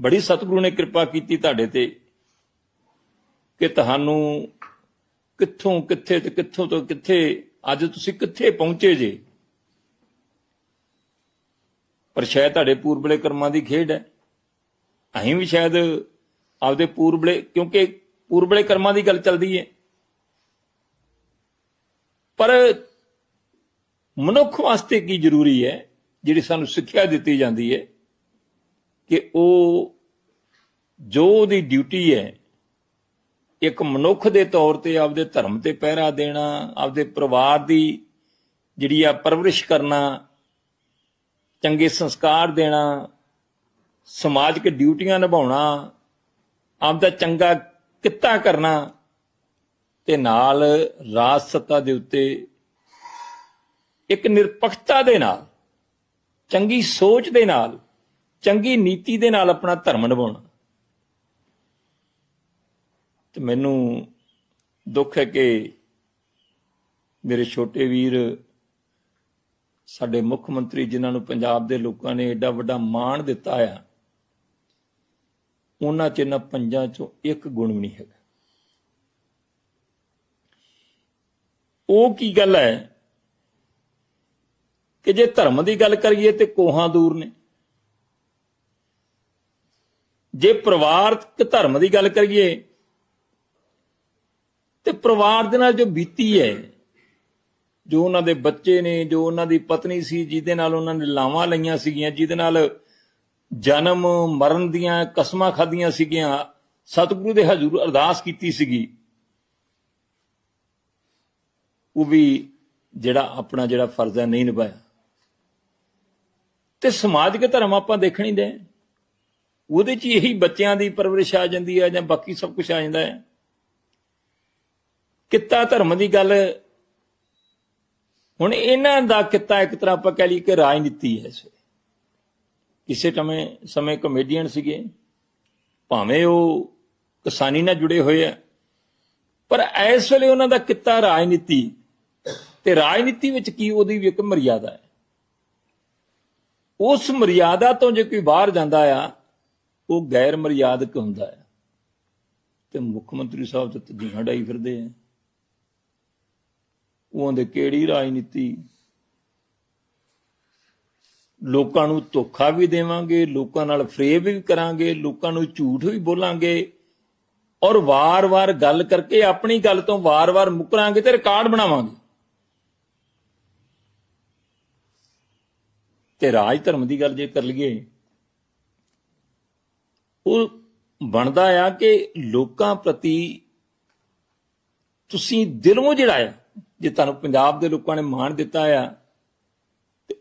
ਬੜੀ ਸਤਿਗੁਰੂ ਨੇ ਕਿਰਪਾ ਕੀਤੀ ਤੁਹਾਡੇ ਤੇ ਕਿ ਤੁਹਾਨੂੰ ਕਿੱਥੋਂ, ਕਿੱਥੇ ਤੇ ਕਿੱਥੋਂ ਤੋਂ ਕਿੱਥੇ, ਅੱਜ ਤੁਸੀਂ ਕਿੱਥੇ ਪਹੁੰਚੇ ਜੇ? ਪਰ ਸ਼ਾਇਦ ਤੁਹਾਡੇ ਪੂਰਬਲੇ ਕਰਮਾਂ ਦੀ ਖੇਡ ਹੈ। ਅਸੀਂ ਵੀ ਸ਼ਾਇਦ ਆਪਦੇ ਪੂਰਬਲੇ, ਕਿਉਂਕਿ ਪੂਰਬਲੇ ਕਰਮਾਂ ਦੀ ਗੱਲ ਚੱਲਦੀ ਹੈ। ਪਰ ਮਨੁੱਖ ਵਾਸਤੇ ਕੀ ਜ਼ਰੂਰੀ ਹੈ, ਜਿਹੜੀ ਸਾਨੂੰ ਸਿੱਖਿਆ ਦਿੱਤੀ ਜਾਂਦੀ ਹੈ? ਕਿ ਉਹ ਜੋ ਉਹਦੀ ਡਿਊਟੀ ਹੈ, ਇੱਕ ਮਨੁੱਖ ਦੇ ਤੌਰ ਤੇ ਆਪਦੇ ਧਰਮ ਤੇ ਪਹਿਰਾ ਦੇਣਾ, ਆਪਦੇ ਪਰਿਵਾਰ ਦੀ ਜਿਹੜੀ ਆ ਪਰਵਰਿਸ਼ ਕਰਨਾ, ਚੰਗੇ ਸੰਸਕਾਰ ਦੇਣਾ ਸਮਾਜਿਕ ਡਿਊਟੀਆਂ ਨਿਭਾਉਣਾ, ਆਪਦਾ ਚੰਗਾ ਕਿੱਤਾ ਕਰਨਾ, ਤੇ ਨਾਲ ਰਾਜ ਸੱਤਾ ਦੇ ਉੱਤੇ ਇੱਕ ਨਿਰਪੱਖਤਾ ਦੇ ਨਾਲ, ਚੰਗੀ ਸੋਚ ਦੇ ਨਾਲ ਚੰਗੀ ਨੀਤੀ ਦੇ ਨਾਲ ਆਪਣਾ ਧਰਮ ਨਿਭਾਉਣਾ। ਤੇ ਮੈਨੂੰ ਦੁੱਖ ਹੈ ਕਿ ਮੇਰੇ ਛੋਟੇ ਵੀਰ, ਸਾਡੇ ਮੁੱਖ ਮੰਤਰੀ ਜਿਨ੍ਹਾਂ ਨੂੰ ਪੰਜਾਬ ਦੇ ਲੋਕਾਂ ਨੇ ਐਡਾ ਵੱਡਾ ਮਾਣ ਦਿੱਤਾ ਆ, ਉਹਨਾਂ ਚ ਇਹਨਾਂ ਪੰਜਾਂ ਚੋਂ ਇੱਕ ਗੁਣ ਵੀ ਨਹੀਂ ਹੈਗਾ। ਉਹ ਕੀ ਗੱਲ ਹੈ ਕਿ ਜੇ ਧਰਮ ਦੀ ਗੱਲ ਕਰੀਏ ਤੇ ਕੋਹਾਂ ਦੂਰ ਨੇ। ਜੇ ਪਰਿਵਾਰਕ ਧਰਮ ਦੀ ਗੱਲ ਕਰੀਏ, ਤੇ ਪਰਿਵਾਰ ਦੇ ਨਾਲ ਜੋ ਬੀਤੀ ਹੈ, ਜੋ ਉਹਨਾਂ ਦੇ ਬੱਚੇ ਨੇ, ਜੋ ਉਹਨਾਂ ਦੀ ਪਤਨੀ ਸੀ, ਜਿਹਦੇ ਨਾਲ ਉਹਨਾਂ ਨੇ ਲਾਵਾਂ ਲਈਆਂ ਸੀਗੀਆਂ, ਜਿਹਦੇ ਨਾਲ ਜਨਮ ਮਰਨ ਦੀਆਂ ਕਸਮਾਂ ਖਾਧੀਆਂ ਸੀਗੀਆਂ, ਸਤਿਗੁਰੂ ਦੇ ਹਜ਼ੂਰ ਅਰਦਾਸ ਕੀਤੀ ਸੀਗੀ। ਉਹ ਵੀ ਜਿਹੜਾ ਆਪਣਾ ਜਿਹੜਾ ਫਰਜ਼ ਹੈ ਨਹੀਂ ਨਿਭਾਇਆ। ਤੇ ਸਮਾਜਿਕ ਧਰਮ ਆਪਾਂ ਦੇਖਣੀ ਦੇ। ਉਹਦੇ ਚ ਇਹੀ ਬੱਚਿਆਂ ਦੀ ਪਰਵਰਿਸ਼ ਆ ਜਾਂਦੀ ਹੈ ਜਾਂ ਬਾਕੀ ਸਭ ਕੁਝ ਆ ਜਾਂਦਾ ਹੈ। ਕਿੱਤਾ ਧਰਮ ਦੀ ਗੱਲ, ਹੁਣ ਇਹਨਾਂ ਦਾ ਕਿੱਤਾ ਇੱਕ ਤਰ੍ਹਾਂ ਆਪਾਂ ਕਹਿ ਲਈ ਕਿ ਰਾਜਨੀਤੀ ਹੈ ਕਿਸੇ ਸਮੇਂ ਸਮੇਂ ਕਮੇਡੀਅਨ ਸੀਗੇ, ਭਾਵੇਂ ਉਹ ਕਿਸਾਨੀ ਨਾਲ ਜੁੜੇ ਹੋਏ ਆ, ਪਰ ਇਸ ਵੇਲੇ ਉਹਨਾਂ ਦਾ ਕਿੱਤਾ ਰਾਜਨੀਤੀ ਤੇ ਰਾਜਨੀਤੀ ਵਿੱਚ ਕੀ ਉਹਦੀ ਵੀ ਇੱਕ ਮਰਿਆਦਾ ਹੈ। ਉਸ ਮਰਿਆਦਾ ਤੋਂ ਜੇ ਕੋਈ ਬਾਹਰ ਜਾਂਦਾ ਆ ਉਹ ਗੈਰ ਮਰਿਆਦਕ ਹੁੰਦਾ ਹੈ। ਤੇ ਮੁੱਖ ਮੰਤਰੀ ਸਾਹਿਬ ਤੇ ਤਜੀਹਾਂ ਡਾਈ ਫਿਰਦੇ ਆ। ਉਹ ਦੇ ਕਿਹੜੀ ਰਾਜਨੀਤੀ? ਲੋਕਾਂ ਨੂੰ ਧੋਖਾ ਵੀ ਦੇਵਾਂਗੇ, ਲੋਕਾਂ ਨਾਲ ਫਰੇਬ ਵੀ ਕਰਾਂਗੇ, ਲੋਕਾਂ ਨੂੰ ਝੂਠ ਵੀ ਬੋਲਾਂਗੇ ਔਰ ਵਾਰ-ਵਾਰ ਗੱਲ ਕਰਕੇ ਆਪਣੀ ਗੱਲ ਤੋਂ ਵਾਰ-ਵਾਰ ਮੁਕਰਾਂਗੇ ਤੇ ਰਿਕਾਰਡ ਬਣਾਵਾਂਗੇ। ਤੇ ਰਾਜ ਧਰਮ ਦੀ ਗੱਲ ਜੇ ਕਰ ਲਈਏ ਉਹ ਬਣਦਾ ਆ ਕਿ ਲੋਕਾਂ ਪ੍ਰਤੀ ਤੁਸੀਂ ਦਿਲੋਂ ਜਿਹੜਾ ਆ, ਜੇ ਤੁਹਾਨੂੰ ਪੰਜਾਬ ਦੇ ਲੋਕਾਂ ਨੇ ਮਾਣ ਦਿੱਤਾ ਆ, ਤੇ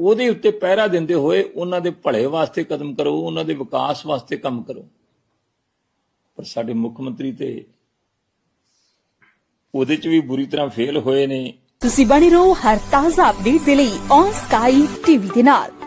ਉਹਦੇ ਉੱਤੇ ਪਹਿਰਾ ਦਿੰਦੇ ਹੋਏ ਉਹਨਾਂ ਦੇ ਭਲੇ ਵਾਸਤੇ ਕਦਮ ਕਰੋ, ਉਹਨਾਂ ਦੇ ਵਿਕਾਸ ਵਾਸਤੇ ਕੰਮ ਕਰੋ। ਪਰ ਸਾਡੇ ਮੁੱਖ ਮੰਤਰੀ ਤੇ ਉਹਦੇ ਚ ਵੀ ਬੁਰੀ ਤਰ੍ਹਾਂ ਫੇਲ ਹੋਏ ਨੇ। ਤੁਸੀਂ ਬਣੇ ਰਹੋ ਹਰ ਤਾਜ਼ਾ ਅਪਡੇਟ ਦੇ ਲਈ ਔਨ ਸਕਾਈ ਟੀਵੀ ਦੇ ਨਾਲ।